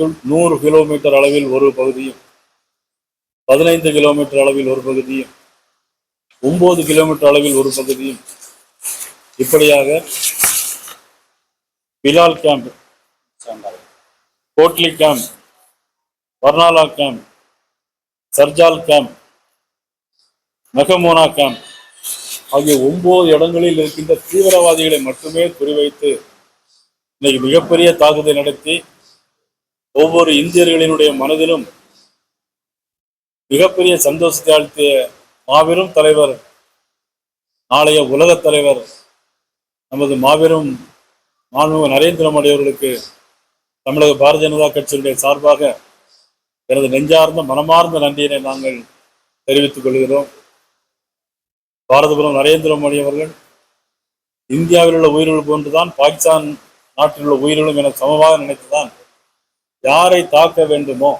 இந்தியாவுக்குள் நூறு கிலோமீட்டர் அளவில் ஒரு பகுதியும் பதினைந்து கிலோமீட்டர் அளவில் ஒரு பகுதியும் ஒன்பது கிலோமீட்டர் அளவில் ஒரு பகுதியும் இப்படியாக Bilal camp Kotli camp Barnala camp Sarjal camp மெகமோனா camp ஆகிய ஒன்பது இடங்களில் இருக்கின்ற தீவிரவாதிகளை மட்டுமே குறிவைத்து இன்னைக்கு மிகப்பெரிய தாக்குதல் நடத்தி ஒவ்வொரு இந்தியர்களினுடைய மனதிலும் மிகப்பெரிய சந்தோஷத்தை அளித்திய மாபெரும் தலைவர் நாளைய உலகத் தலைவர் நமது மாபெரும் மாண்புமிகு நரேந்திர மோடி அவர்களுக்கு தமிழக பாரதிய ஜனதா கட்சியினுடைய சார்பாக எனது நெஞ்சார்ந்த மனமார்ந்த நன்றியினை நாங்கள் தெரிவித்துக் கொள்கிறோம். பாரதபுரம் நரேந்திர மோடி அவர்கள் இந்தியாவில் உள்ள உயிர்கள் போன்றுதான் பாகிஸ்தான் நாட்டில் உள்ள உயிர்களும் என சமமாக நினைத்துதான் யாரை தாக்க வேண்டுமோ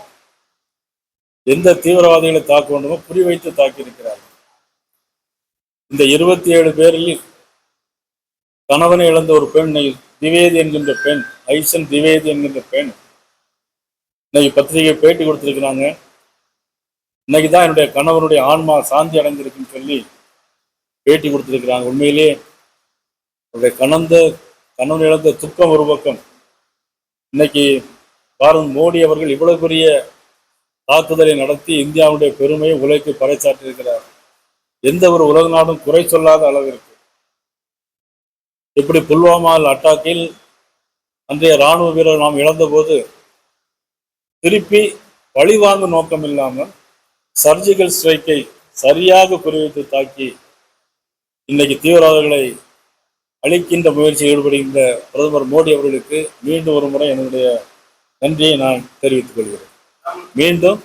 எந்த தீவிரவாதிகளை தாக்க வேண்டுமோ குறிவைத்து தாக்கியிருக்கிறார்கள். இந்த இருபத்தி ஏழு பேரில் கணவனை இழந்த ஒரு பெண் திவேதி என்கின்ற பெண் ஐசன் திவேதி என்கின்ற பெண் இன்னைக்கு பத்திரிகை பேட்டி கொடுத்துருக்கிறாங்க. இன்னைக்கு தான் என்னுடைய கணவனுடைய ஆன்மா சாந்தி அடைந்திருக்குன்னு சொல்லி பேட்டி கொடுத்திருக்கிறாங்க. உண்மையிலே அவருடைய கணந்த கணவன் இழந்த துக்கம் ஒரு பக்கம். இன்னைக்கு பாரத் மோடி அவர்கள் இவ்வளவு பெரிய தாக்குதலை நடத்தி இந்தியாவுடைய பெருமையை உலகிற்கு பறைச்சாற்றியிருக்கிறார் எந்த ஒரு உலக நாடும் குறை சொல்லாத அளவிற்கு. இப்படி புல்வாமாவில் அட்டாக்கில் அன்றைய ராணுவ வீரர் நாம் இழந்தபோது திருப்பி பழிவாங்கும் நோக்கம் இல்லாமல் சர்ஜிக்கல் ஸ்ட்ரைக்கை சரியாக குறிவைத்து தாக்கி இன்னைக்கு தீவிரவாதிகளை அழிக்கின்ற முயற்சியில் ஈடுபடுகின்ற பிரதமர் மோடி அவர்களுக்கு மீண்டும் ஒரு முறை என்னுடைய நன்றியை நான் தெரிவித்துக் கொள்கிறேன். மீண்டும்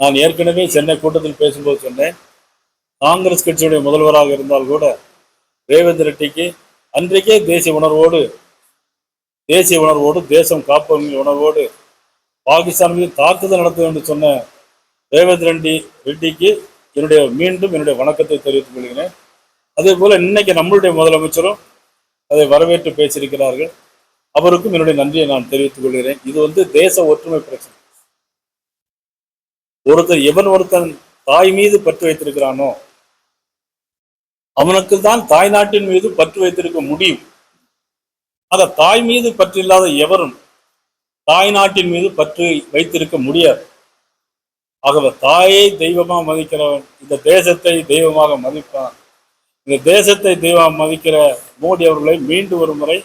நான் ஏற்கனவே சென்னை கூட்டத்தில் பேசும்போது சொன்னேன். காங்கிரஸ் கட்சியுடைய முதல்வராக இருந்தால் கூட ரேவந்த் ரெட்டிக்கு அன்றைக்கே தேசிய உணர்வோடு தேசிய உணர்வோடு தேசம் காப்போம் உணர்வோடு பாகிஸ்தான் மீது தாக்குதல் நடத்தும் என்று சொன்ன ரேவந்த் ரெட்டி ரெட்டிக்கு என்னுடைய மீண்டும் என்னுடைய வணக்கத்தை தெரிவித்துக் கொள்கிறேன். அதே போல இன்னைக்கு நம்மளுடைய முதலமைச்சரும் அதை வரவேற்று பேசியிருக்கிறார்கள். அவருக்கும் என்னுடைய நன்றியை நான் தெரிவித்துக் கொள்கிறேன். இது வந்து தேச ஒற்றுமை பிரச்சனை. ஒருத்தர் எவன் ஒருத்தன் தாய் மீது பற்று வைத்திருக்கிறானோ அவனுக்கு தான் தாய் நாட்டின் மீது பற்று வைத்திருக்க முடியும். அந்த தாய் மீது பற்று இல்லாத எவரும் தாய் நாட்டின் மீது பற்று வைத்திருக்க முடியாது. ஆகவே தாயை தெய்வமாக மதிக்கிறவன் இந்த தேசத்தை தெய்வமாக மதிப்பான். இந்த தேசத்தை தெய்வமாக மதிக்கிற மோடி அவர்களை மீண்டும் ஒரு முறை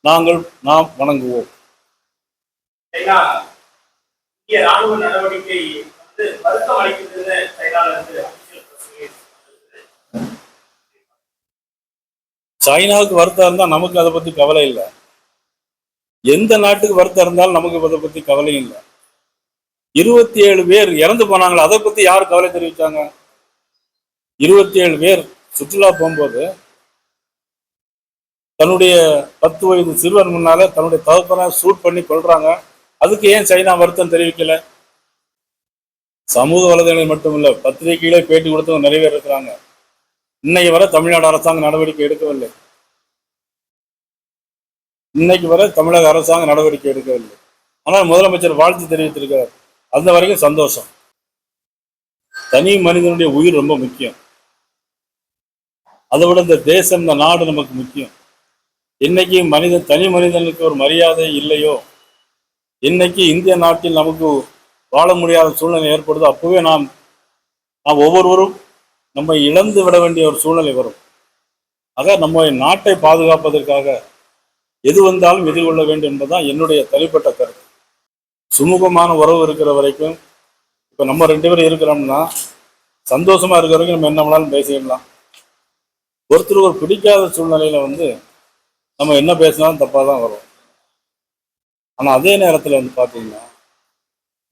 நாங்கள் நாம் வணங்குவோம். சைனாவுக்கு வருத்தம் இருந்தா நமக்கு அதை பத்தி கவலை இல்லை. எந்த நாட்டுக்கு வருத்தம் இருந்தாலும் நமக்கு அதை பத்தி கவலை இல்லை. இருபத்தி ஏழு பேர் இறந்து போனாங்களே? அதை பத்தி யார் கவலை தெரிவிச்சாங்க? இருபத்தி ஏழு பேர் சுற்றுலா போகும்போது தன்னுடைய பத்து வயது சிறுவன் முன்னால தன்னுடைய தகப்பனை சூட் பண்ணி கொள்றாங்க அதுக்கு ஏன் சைனா வருத்தம் தெரிவிக்கல? சமூக வலைதளங்கள் மட்டுமில்ல பத்திரிகைகளே பேட்டி கொடுத்தவங்க நிறைய பேர் இருக்கிறாங்க. இன்னைக்கு வரை தமிழ்நாடு அரசாங்கம் நடவடிக்கை எடுக்கவில்லை. இன்னைக்கு வரை தமிழக அரசாங்கம் நடவடிக்கை எடுக்கவில்லை. ஆனால் முதலமைச்சர் வாழ்த்து தெரிவித்திருக்கிறார். அந்த வரைக்கும் சந்தோஷம். தனி மனிதனுடைய உயிர் ரொம்ப முக்கியம். அதை விட இந்த தேசம் இந்த நாடு நமக்கு முக்கியம். இன்னைக்கு மனிதன் தனி மனிதனுக்கு ஒரு மரியாதை இல்லையோ? இன்னைக்கு இந்திய நாட்டில் நமக்கு வாழ முடியாத சூழ்நிலை ஏற்படுதோ? அப்போவே நாம் நாம் ஒவ்வொருவரும் நம்மை இழந்து விட வேண்டிய ஒரு சூழ்நிலை வரும். ஆக நம்ம நாட்டை பாதுகாப்பதற்காக எது வந்தாலும் எதிர்கொள்ள வேண்டும் என்பதுதான் என்னுடைய தனிப்பட்ட கருத்து. சுமூகமான உறவு இருக்கிற வரைக்கும் இப்போ நம்ம ரெண்டு பேரும் இருக்கிறோம்னா சந்தோஷமா இருக்கிற வரைக்கும் நம்ம என்ன வேணாலும் பேசிடலாம். ஒருத்தர் ஒரு பிடிக்காத சூழ்நிலையில வந்து நம்ம என்ன பேசினாலும் தப்பாக தான் வரும். ஆனால் அதே நேரத்தில் வந்து பார்த்தீங்கன்னா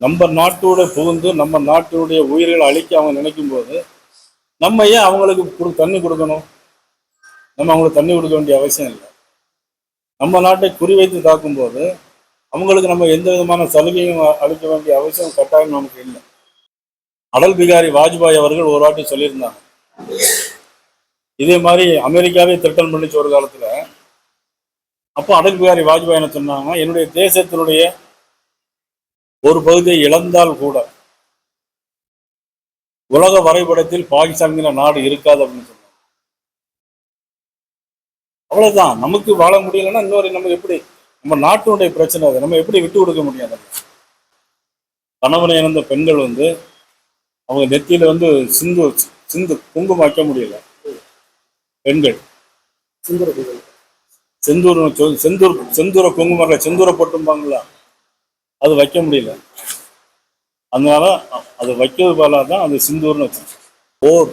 நம்ம நாட்டோட புகுந்து நம்ம நாட்டினுடைய உயிர்களை அழிக்க அவங்க நினைக்கும் போது நம்ம ஏன் அவங்களுக்கு கொடு தண்ணி கொடுக்கணும்? நம்ம அவங்களுக்கு தண்ணி கொடுக்க வேண்டிய அவசியம் இல்லை. நம்ம நாட்டை குறிவைத்து தாக்கும்போது அவங்களுக்கு நம்ம எந்த விதமான சலுகையும் அளிக்க வேண்டிய அவசியம் கட்டாயம் நமக்கு இல்லை. அடல் பிகாரி வாஜ்பாய் அவர்கள் ஒரு வாட்டி சொல்லியிருந்தாங்க. இதே மாதிரி அமெரிக்காவே திட்டம் பண்ணிச்சு ஒரு காலத்துல. அப்போ அடல் பிகாரி வாஜ்பாய் என்ன சொன்னாங்க என்னுடைய தேசத்தினுடைய ஒரு பகுதியை இழந்தால் கூட உலக வரைபடத்தில் பாகிஸ்தான்கிற நாடு இருக்காது அப்படின்னு சொன்னாங்க. அவ்வளவுதான். நமக்கு வாழ முடியலன்னா இன்னொரு நம்ம எப்படி நம்ம நாட்டினுடைய பிரச்சனை அது. நம்ம எப்படி விட்டு கொடுக்க முடியாது கணவனை இழந்த பெண்கள் வந்து அவங்க நெத்தியில வந்து சிந்து சிந்து குங்குமம் வைக்க முடியல. பெண்கள். சிந்துர செந்தூர் செந்தூர் செந்தூர குங்குமம் செந்தூர போட்டும்பாங்களா? அது வைக்க முடியல. அதனால அது வைக்கிறது பதிலாக தான் அது சிந்தூர்னு வச்சு போர்.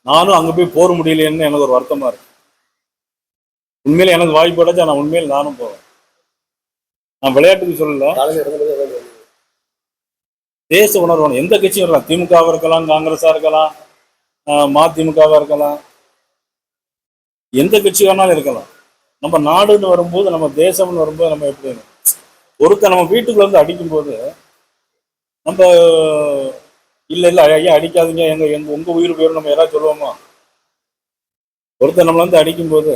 நானும் அங்க போய் போர் முடியலையேன்னு எனக்கு ஒரு வருத்தமா இருக்கு. உண்மையில எனக்கு வாய்ப்பு அடைச்சா நான் உண்மையில நானும் போவேன். நான் விளையாட்டுக்கு சொல்லல. தேச உணர்வு. எந்த கட்சியும் இருக்கலாம். திமுகவா இருக்கலாம் காங்கிரஸா இருக்கலாம் ஆஹ் இருக்கலாம். எந்த கட்சி வேணாலும் இருக்கலாம். நம்ம நாடுன்னு வரும்போது நம்ம தேசம்னு வரும்போது நம்ம எப்படி ஒருத்தர் நம்ம வீட்டுக்குள்ள வந்து அடிக்கும்போது நம்ம இல்ல இல்ல ஐயா அடிக்காதீங்க. எங்க எங்க உங்க உயிர் போயிரும். நம்ம யாராவது சொல்லுவோமா? ஒருத்தர் நம்மள வந்து அடிக்கும்போது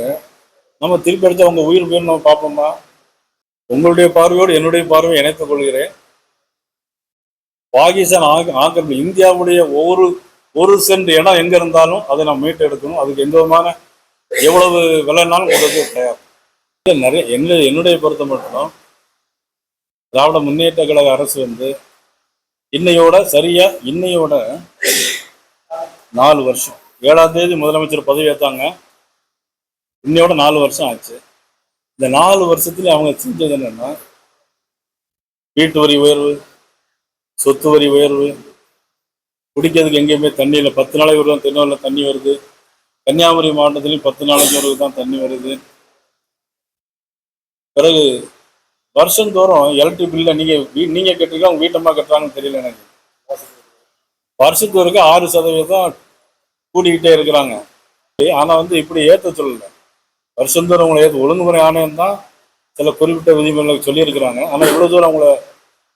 நம்ம திருப்பி அடிச்சா உங்க உயிர் போயிரும் நம்ம பார்ப்போமா? உங்களுடைய பார்வையோடு என்னுடைய பார்வையை இணைத்துக் கொள்கிறேன். பாகிஸ்தான் ஆக ஆக்கிரமி இந்தியாவுடைய ஒவ்வொரு ஒரு சென்ட் இடம் எங்க இருந்தாலும் அதை நம்ம மீட்டு எடுக்கணும் அதுக்கு எந்த விதமான எவ்வளவு விலைனாலும் கொடுக்க தயார். இல்லை நிறைய என்ன என்னுடைய பொறுத்த மட்டும் திராவிட முன்னேற்ற கழக அரசு வந்து இன்னையோட சரியா இன்னையோட நாலு வருஷம். ஏழாம் தேதி முதலமைச்சர் பதவி ஏற்றாங்க இன்னையோட நாலு வருஷம் ஆச்சு. இந்த நாலு வருஷத்துல அவங்க செஞ்சது என்னன்னா வீட்டு வரி உயர்வு சொத்து வரி உயர்வு குடிக்கிறதுக்கு எங்கேயுமே தண்ணி இல்லை. பத்து நாளைக்கு ஒரு தான் தண்ணி வருது. கன்னியாகுமரி மாவட்டத்திலையும் பத்து நாளைக்கு ஒரு தான் தண்ணி வருது. பிறகு வருஷந்தோறும் எலக்ட்ரிக் பில்ல நீங்க வீ- நீங்க கட்டுறீங்க உங்க வீட்டம்மா கட்டுறாங்கன்னு தெரியல எனக்கு. வருஷத்துக்கு ஒருக்க ஆறு சதவீதம் கூட்டிக்கிட்டே இருக்கிறாங்க. ஆனா வந்து இப்படி ஏற்ற சொல்லல. வருஷந்தோறும் உங்களை ஏற்ற ஒழுங்குமுறை ஆணையம் தான் சில குறிப்பிட்ட விதிமுறைகளை சொல்லியிருக்கிறாங்க. ஆனா இவ்வளவு தூரம் அவங்கள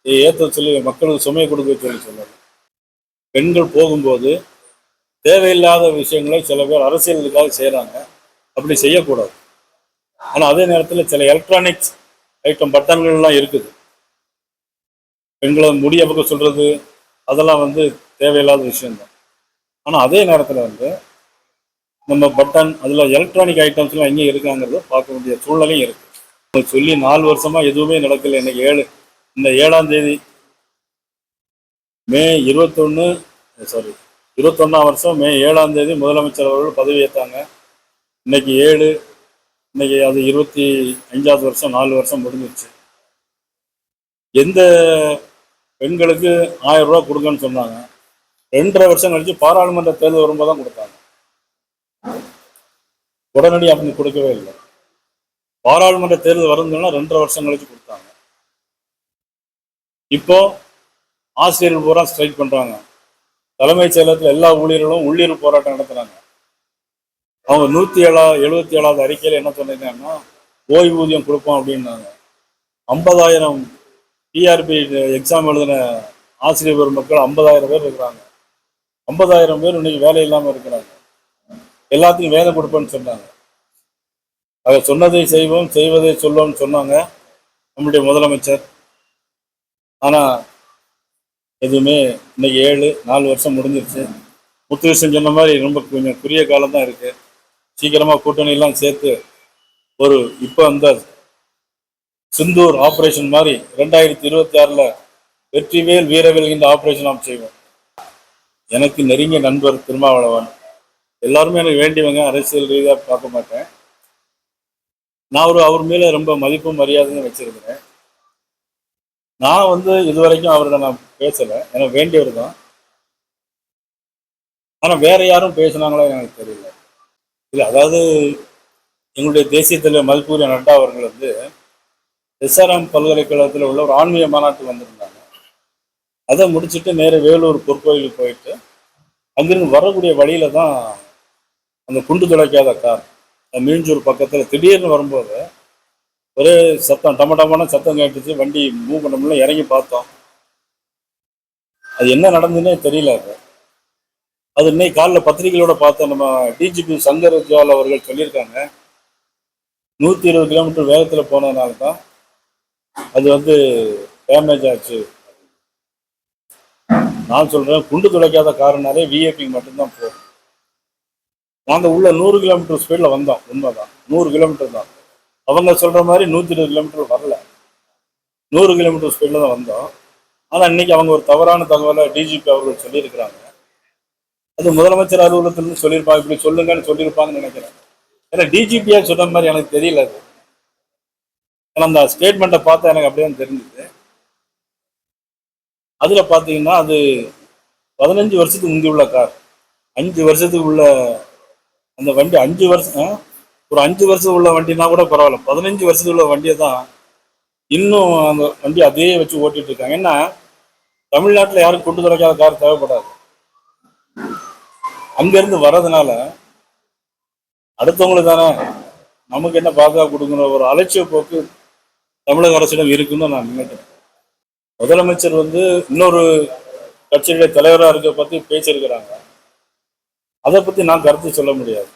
ஏற்ற சொல்லி மக்களுக்கு சுமையை கொடுக்க சொல்லி சொல்லலை. பெண்கள் போகும்போது தேவையில்லாத விஷயங்களை சில பேர் அரசியலுக்காக செய்கிறாங்க அப்படி செய்யக்கூடாது. ஆனால் அதே நேரத்தில் சில எலக்ட்ரானிக்ஸ் ஐட்டம் பட்டன்கள்லாம் இருக்குது. பெண்களை முடிய பக்கம் சொல்றது அதெல்லாம் வந்து தேவையில்லாத விஷயம்தான். ஆனால் அதே நேரத்தில் வந்து நம்ம பட்டன் அதில் எலக்ட்ரானிக் ஐட்டம்ஸ்லாம் எங்கே இருக்காங்கிறத பார்க்க வேண்டிய சூழ்நிலையும் இருக்கு. சொல்லி நாலு வருஷமா எதுவுமே நடக்கல. இன்னைக்கு ஏழு இந்த ஏழாம் தேதி மே இருபத்தொன்று சாரி இருபத்தொன்னாம் வருஷம் மே ஏழாம் தேதி முதலமைச்சர் அவர்கள் பதவியேற்றாங்க. இன்னைக்கு ஏழு இன்னைக்கு அது இருபத்தி அஞ்சாவது வருஷம் நாலு வருஷம் முடிஞ்சிருச்சு. எந்த பெண்களுக்கு ஆயிரம் ரூபாய் கொடுங்கன்னு சொன்னாங்க. ரெண்டரை வருஷம் கழிச்சு பாராளுமன்ற தேர்தல் வரும்போது தான் கொடுத்தாங்க. உடனடி அப்படி கொடுக்கவே இல்லை. பாராளுமன்ற தேர்தல் வருதுன்னா ரெண்டரை வருஷம் கழிச்சு கொடுத்தாங்க. இப்போ ஆசிரியர்கள் பூரா ஸ்ட்ரைக் பண்றாங்க. தலைமைச் செயலகத்தில் எல்லா ஊழியர்களும் உள்ளீர் போராட்டம் நடத்துறாங்க. அவங்க நூத்தி ஏழா எழுபத்தி ஏழாவது அறிக்கையில என்ன சொன்னீங்கன்னா ஓய்வூதியம் கொடுப்போம் அப்படின்னாங்க. ஐம்பதாயிரம் டிஆர்பி எக்ஸாம் எழுதின ஆசிரியர் பெருமக்கள் ஐம்பதாயிரம் பேர் இருக்கிறாங்க. ஐம்பதாயிரம் பேர் இன்னைக்கு வேலை இல்லாம இருக்கிறாங்க. எல்லாத்துக்கும் வேலை கொடுப்பேன்னு சொன்னாங்க. அதை சொன்னதை செய்வோம் செய்வதை சொல்லுவோம்னு சொன்னாங்க நம்முடைய முதலமைச்சர். ஆனா எதுவுமே இன்னைக்கு ஏழு நாலு வருஷம் முடிஞ்சிருச்சு. முத்துகிருஷ்ணன் சொன்ன மாதிரி ரொம்ப கொஞ்சம் குறுகிய காலம் தான் இருக்கு. சீக்கிரமா கூட்டணி எல்லாம் சேர்த்து ஒரு இப்போ அந்த சிந்தூர் ஆபரேஷன் மாதிரி ரெண்டாயிரத்தி இருபத்தி ஆறுல வெற்றிவேல் வீரவேல் இந்த ஆப்ரேஷன் நாம் செய்வோம். எனக்கு நெருங்கிய நண்பர் திருமாவளவன். எல்லாருமே எனக்கு வேண்டியவங்க அரசியல் ரீதியாக பார்க்க மாட்டேன். நான் ஒரு அவர் மேலே ரொம்ப மதிப்பும் மரியாதையும் வச்சிருக்கிறேன். நான் வந்து இதுவரைக்கும் அவர்கிட்ட நான் பேசல. எனக்கு வேண்டியவர் தான். ஆனா வேற யாரும் பேசினாங்களோ எனக்கு தெரியல. இல்லை அதாவது எங்களுடைய தேசிய தலைவர் மதிப்புரிய நட்டா அவர்கள் வந்து எஸ்ஆர்எம் பல்கலைக்கழகத்தில் உள்ள ஒரு ஆன்மீக மாநாட்டுக்கு வந்திருந்தாங்க. அதை முடிச்சுட்டு நேர வேலூர் பொற்கோயிலுக்கு போயிட்டு அங்கிருந்து வரக்கூடிய வழியில தான் அந்த குண்டு துளைக்காத கார் மீஞ்சூர் பக்கத்துல திடீர்னு வரும்போது ஒரே சத்தம் டம டமான சத்தம் கேட்டுச்சு. வண்டி மூவ் பண்ண முடியல இறங்கி பார்த்தோம். அது என்ன நடந்துன்னே தெரியல அது. அது இன்னைக்கு காலைல பத்திரிகைகளோட பார்த்தோம். நம்ம டிஜிபி சங்கர் ஜுவால் அவர்கள் சொல்லியிருக்காங்க. நூற்றி இருபது கிலோமீட்டர் வேகத்தில் போனதுனால தான் அது வந்து டேமேஜ் ஆச்சு. நான் சொல்றேன் குண்டு துளைக்காத காரணனாலே விஐபி மட்டும்தான் போகும். நாங்கள் உள்ள நூறு கிலோமீட்டர் ஸ்பீடில் வந்தோம் உண்மைதான். நூறு கிலோமீட்டர் தான். அவங்க சொல்ற மாதிரி நூற்றி இருபது கிலோமீட்டர் வரல. நூறு கிலோமீட்டர் ஸ்பீடில் தான் வந்தோம். ஆனால் இன்னைக்கு அவங்க ஒரு தவறான தகவலை டிஜிபி அவர்கள் சொல்லியிருக்கிறாங்க. அது முதலமைச்சர் அலுவலகத்திலிருந்து சொல்லியிருப்பாங்க இப்படி சொல்லுங்கன்னு சொல்லியிருப்பாங்கன்னு நினைக்கிறேன். ஏன்னா டிஜிபியா சொன்ன மாதிரி எனக்கு தெரியல அது. ஏன்னா அந்த ஸ்டேட்மெண்ட்டை பார்த்தா எனக்கு அப்படியே தெரிஞ்சுது. அதில் பார்த்தீங்கன்னா அது பதினஞ்சு வருஷத்துக்கு முந்தி உள்ள கார். அஞ்சு வருஷத்துக்கு உள்ள அந்த வண்டி அஞ்சு வருஷம் ஒரு அஞ்சு வருஷம் உள்ள வண்டினா கூட பரவாயில்ல. பதினஞ்சு வருஷத்துக்கு உள்ள வண்டியை தான் இன்னும் அந்த வண்டி அதே வச்சு ஓட்டிட்டு இருக்காங்க. ஏன்னா தமிழ்நாட்டில் யாரும் கொண்டு திறக்காத கார் தேவைப்படாது. அங்கேருந்து வர்றதுனால அடுத்தவங்களுக்கு தானே நமக்கு என்ன பாதுகாப்பு கொடுக்குற ஒரு அலட்சிய போக்கு தமிழக அரசிடம் இருக்குன்னு நான் நினைக்கிறேன். முதலமைச்சர் வந்து இன்னொரு கட்சியுடைய தலைவராக இருக்க பற்றி பேசியிருக்கிறாங்க. அதை பற்றி நான் கருத்து சொல்ல முடியாது.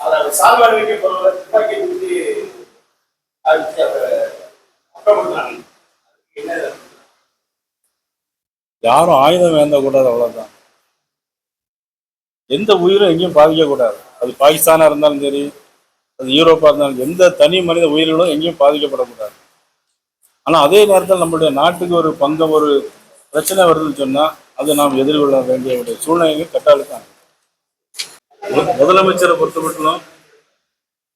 அதாவது துப்பாக்கி கொடுத்து என்ன யாரும் ஆயுதம் வேந்தக்கூடாது அவ்வளவுதான். எந்த உயிரும் எங்கேயும் பாதிக்கக்கூடாது அது பாகிஸ்தானா இருந்தாலும் சரி அது யூரோப்பா இருந்தாலும் எந்த தனி மனித உயிர்களும் எங்கேயும் பாதிக்கப்படக்கூடாது. ஆனா அதே நேரத்தில் நம்மளுடைய நாட்டுக்கு ஒரு பங்கம் ஒரு பிரச்சனை வருதுன்னு சொன்னா அதை நாம் எதிர்கொள்ள வேண்டிய சூழ்நிலைகள் கட்டாளுக்காங்க முதலமைச்சரை பொறுத்த மட்டும்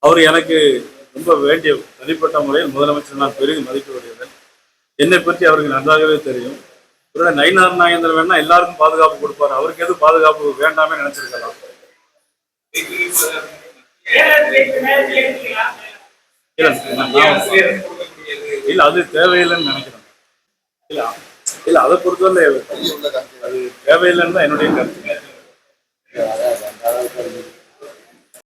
அவர் எனக்கு ரொம்ப வேண்டிய தனிப்பட்ட முறையில் முதலமைச்சர் நான் பெரிதும் மதிக்க வருகிறேன் என்னை பற்றி அவருக்கு நன்றாகவே தெரியும். ஒருவேளை நயினார் நாகேந்திரன் வேணா எல்லாருக்கும் பாதுகாப்பு கொடுப்பாரு. அவருக்கு எதுவும் பாதுகாப்பு வேண்டாமே நினைச்சிருக்கலாம். நான் இல்ல அது தேவையில்லைன்னு நினைக்கிறேன். இல்ல இல்ல அதை பொறுத்தவரை அது தேவையில்லைன்னு தான் என்னுடைய கருத்து. Yeah, I have, I have.